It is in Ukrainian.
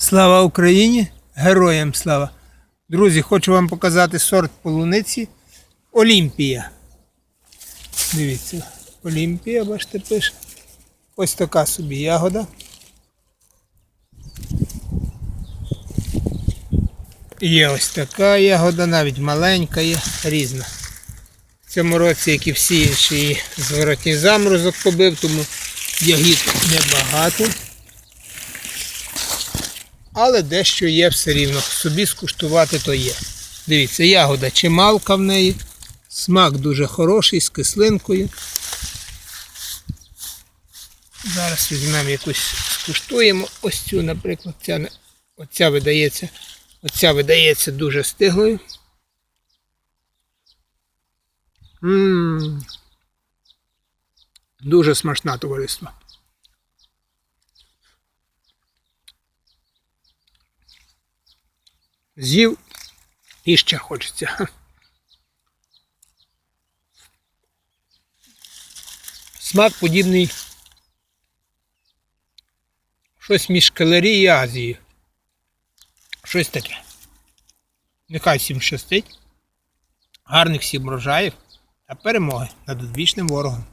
Слава Україні! Героям слава! Друзі, хочу вам показати сорт полуниці Олімпія. Дивіться, Олімпія, бачите, пише. Ось така собі ягода. Є ось така ягода, навіть маленька є, різна. В цьому році, як і всі інші, її зворотній заморозок побив, тому ягід небагато. Але дещо є все рівно. Собі скуштувати то є. Дивіться, ягода чималка в неї. Смак дуже хороший, з кислинкою. Зараз візьмемо якусь, скуштуємо. Ось цю, наприклад, ця, оця видається, оця видається дуже стиглою. М, Дуже смачна товариство. З'їв і ще хочеться. Смак подібний. Щось між калорії і Азією. Щось таке. Нехай всім щастить. Гарних всім врожаїв та перемоги над одвічним ворогом.